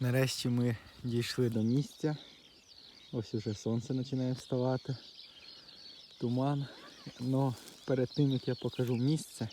Нарешті ми дійшли до місця. Ось уже сонце починає вставати. Туман. Но перед тим як я покажу місце,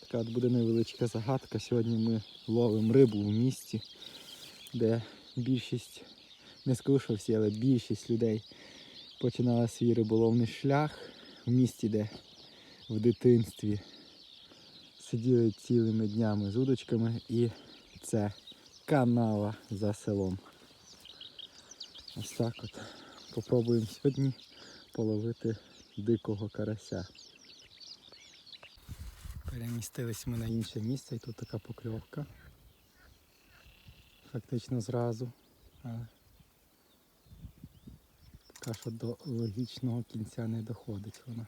така от буде невеличка загадка. Сьогодні ми ловимо рибу в місті, де більшість, не скажу, що всі, але більшість людей починала свій риболовний шлях в місті, де в дитинстві сиділи цілими днями з удочками і це канава за селом. Ось так от. Попробуємо сьогодні половити дикого карася. Перемістились ми на інше місце і тут така покльовка. Фактично зразу. Поки що до логічного кінця не доходить вона.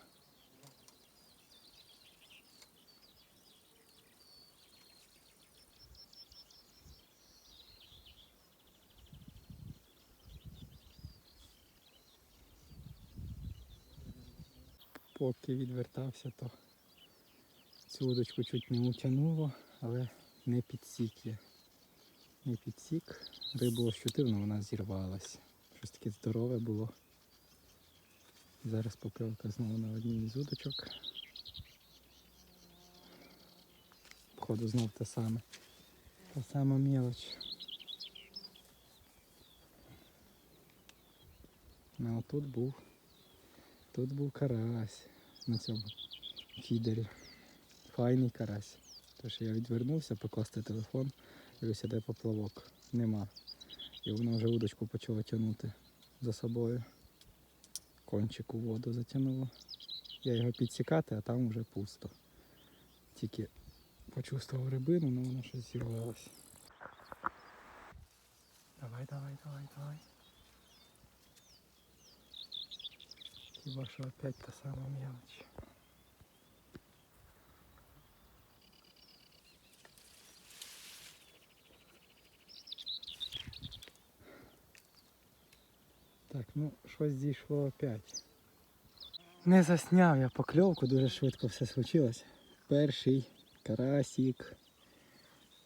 Поки відвертався, то цю удочку чуть не утягнуло, але не підсік я. Не підсік. Рибу ощутив, але вона зірвалась. Щось таке здорове було. Зараз покльовка знову на одній із удочок. Походу знов те саме. Та сама мелоч. Ну а тут був. Тут був карась на цьому фідері. Файний карась. Тож я відвернувся покласти телефон, дивлюся, де поплавок. Нема. І воно вже удочку почало тягнути за собою. Кончик у воду затягнуло. Я його підсікати, а там вже пусто. Тільки почувствував рибину, але воно щось зірвалося. Давай, давай, давай, давай. Хіба що опять та сама мелочь. Так, ну щось зійшло опять. Не засняв я покльовку, дуже швидко все случилось. Перший карасик.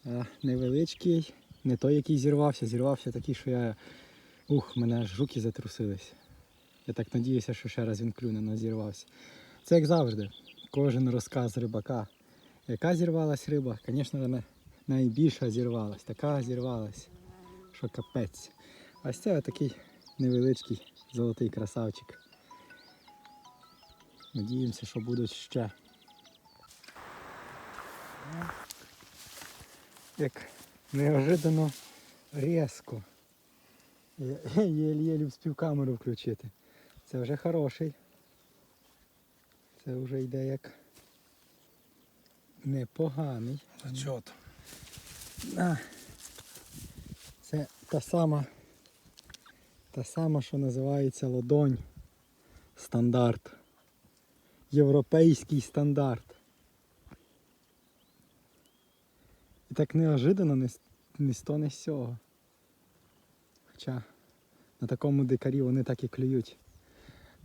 А, невеличкий, не той, який зірвався, зірвався такий, що я. Ух, мене аж руки затрусились. Я так надіюся, що ще раз він клюне, але зірвався. Це як завжди. Кожен розказ рибака. Яка зірвалась риба? Звісно, найбільша зірвалась. Така зірвалась, що капець. А ось це такий невеличкий золотий красавчик. Надіємося, що будуть ще. Як неожиданно різко. Єлі-єлі вспів камеру включити. Це вже хороший. Це вже йде як непоганий. А, це та сама, та сама, що називається лодонь. Стандарт. Європейський стандарт. І так неожиданно не, не з то, не з сього. Хоча на такому дикарі вони так і клюють.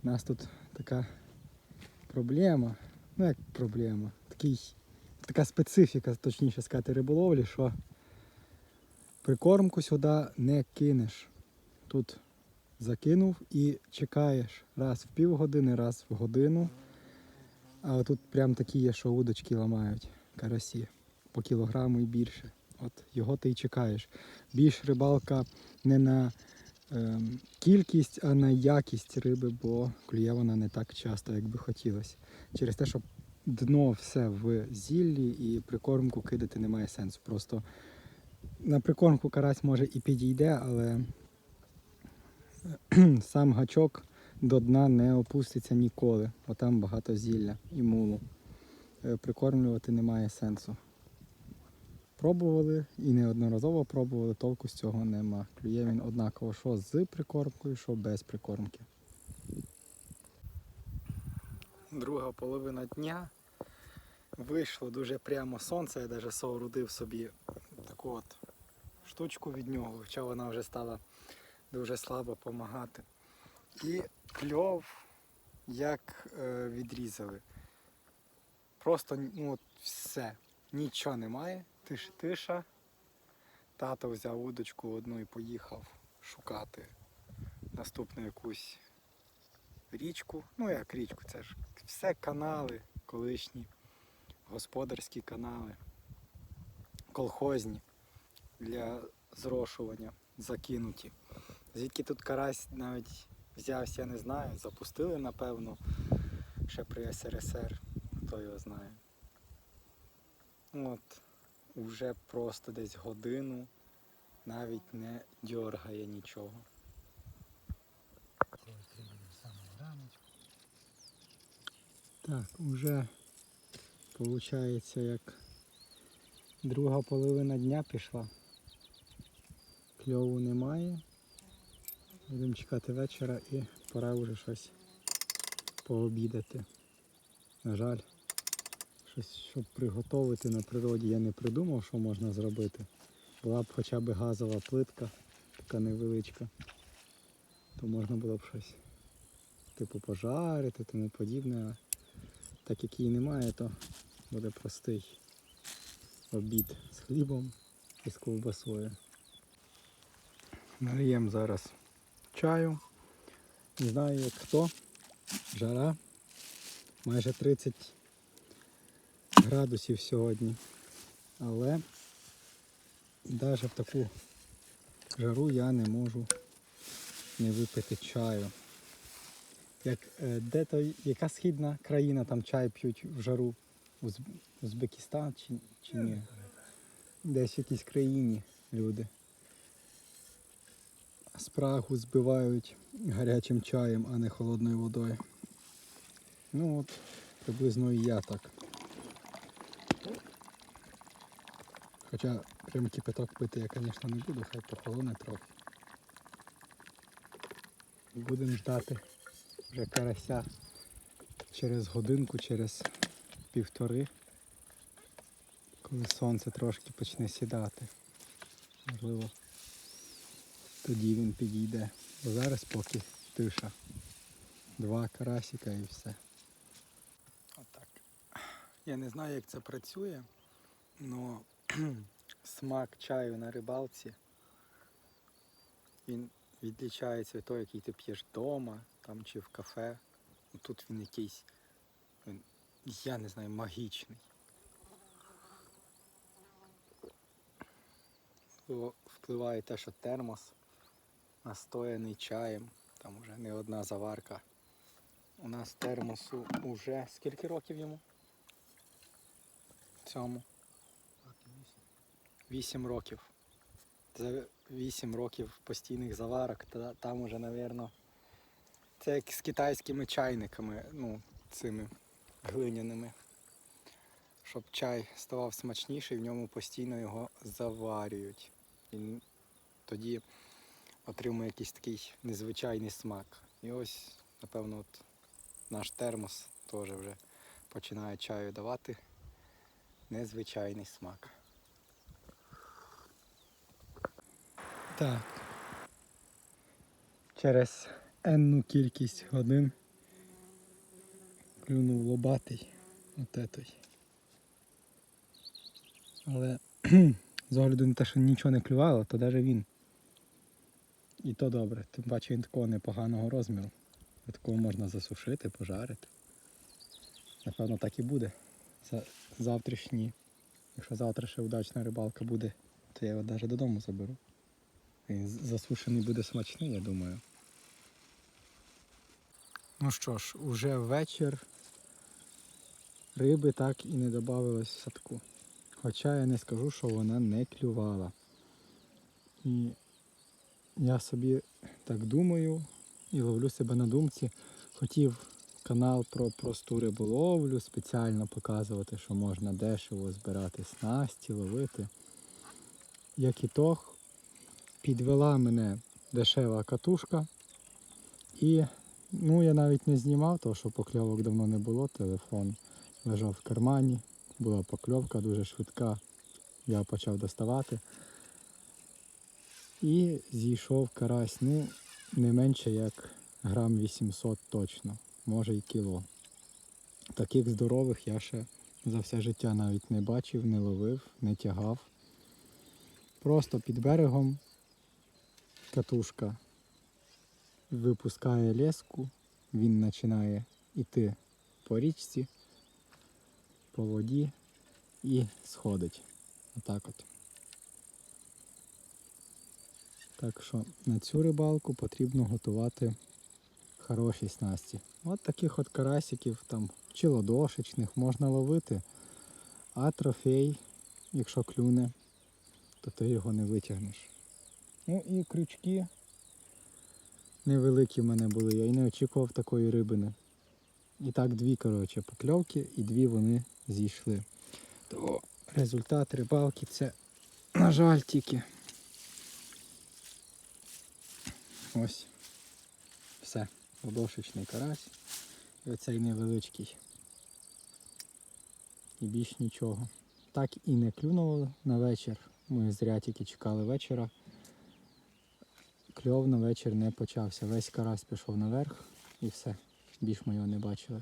У нас тут така проблема. Ну як проблема? Такий, така специфіка, точніше сказати, риболовлі, що прикормку сюди не кинеш. Тут закинув і чекаєш раз в півгодини, раз в годину. А тут прям такі є, що удочки ламають карасі по кілограму і більше. От його ти й чекаєш. Більш рибалка не на кількість, а на якість риби, бо клює вона не так часто, як би хотілося. Через те, що дно все в зіллі і прикормку кидати немає сенсу. Просто на прикормку карась може і підійде, але сам гачок до дна не опуститься ніколи, бо там багато зілля і мулу. Е, Прикормлювати немає сенсу. Пробували і неодноразово пробували, толку з цього нема. Клює він однаково, що з прикормкою, що без прикормки. Друга половина дня. Вийшло дуже прямо сонце, я навіть соорудив собі таку от штучку від нього, хоча вона вже стала дуже слабо допомагати. І кльов як е, відрізали. Просто ну, от все, нічого немає, тиш-тиша. Тато взяв удочку одну і поїхав шукати наступну якусь річку. Ну як річку, це ж все канали, колишні, господарські канали, колхозні для зрошування закинуті. Звідки тут карась навіть взявся, я не знаю. Запустили, напевно, ще при СРСР, хто його знає. От, уже просто десь годину навіть не дьоргає нічого. Так, уже виходить як друга половина дня пішла. Кльову немає. Будемо чекати вечора і пора вже щось пообідати. На жаль, щось, щоб приготувати на природі, я не придумав, що можна зробити. Була б хоча б газова плитка, така невеличка, то можна було б щось типу пожарити, тому подібне. А так як її немає, то буде простий обід з хлібом і з ковбасою. Наліємо зараз чаю. Не знаю як хто. Жара. Майже 30 градусів сьогодні. Але навіть в таку жару я не можу не випити чаю. Як, е, де той, яка східна країна там чай п'ють в жару? Уз, Узбекистан чи, чи ні? Десь в якійсь країні люди. Спрагу збивають гарячим чаєм, а не холодною водою. Ну от, приблизно і я так. Хоча прям кипяток пити я, звісно, не буду, хай похолоне трохи. Будемо ждати вже карася через годинку, через півтори, коли сонце трошки почне сідати. Можливо, тоді він підійде. Бо зараз поки тиша. Два карасика і все. Отак. Я не знаю, як це працює, але смак чаю на рибалці він відлічається від того, який ти п'єш вдома там, чи в кафе. Ну, Тут він якийсь, він, я не знаю, магічний. Впливає те, що термос настояний чаєм, там вже не одна заварка. У нас термосу уже скільки років йому? Цьому? 8 років. За 8 років постійних заварок, та там уже, напевно, це як з китайськими чайниками, ну, цими глиняними. Щоб чай ставав смачніший, в ньому постійно його заварюють. Він тоді отримує якийсь такий незвичайний смак. І ось, напевно, от наш термос теж вже починає чаю давати незвичайний смак. Так. Через енну кількість годин клюнув лобатий от той. Але з огляду на те, що нічого не клювало, то навіть він. І то добре. Тим паче він такого непоганого розміру. Такого можна засушити, пожарити. Напевно, так і буде. За завтрашні. Якщо завтра ще удачна рибалка буде, то я його навіть додому заберу. Засушений буде смачний, я думаю. Ну що ж, уже вечір. Риби так і не додавалось в садку. Хоча я не скажу, що вона не клювала. І я собі так думаю і ловлю себе на думці. Хотів канал про просту риболовлю спеціально показувати, що можна дешево збирати снасті, ловити. Як ітог, підвела мене дешева катушка. І ну, я навіть не знімав, тому що покльовок давно не було, телефон лежав в кармані, була покльовка дуже швидка. Я почав доставати. І зійшов карась, ну, не менше як грам 800 точно, може і кіло. Таких здорових я ще за все життя навіть не бачив, не ловив, не тягав. Просто під берегом катушка випускає леску, він починає йти по річці, по воді і сходить. Отак от. Так що на цю рибалку потрібно готувати хороші снасті. От таких от карасиків там чи ладошечних можна ловити, а трофей, якщо клюне, то ти його не витягнеш. Ну і крючки невеликі в мене були, я й не очікував такої рибини. І так дві, коротше, покльовки і дві вони зійшли. То результат рибалки це, на жаль, тільки. Ось. Все. Ладошечний карась. І оцей невеличкий. І більш нічого. Так і не клюнуло на вечір. Ми зря тільки чекали вечора. Кльов на вечір не почався. Весь карась пішов наверх і все. Більш ми його не бачили.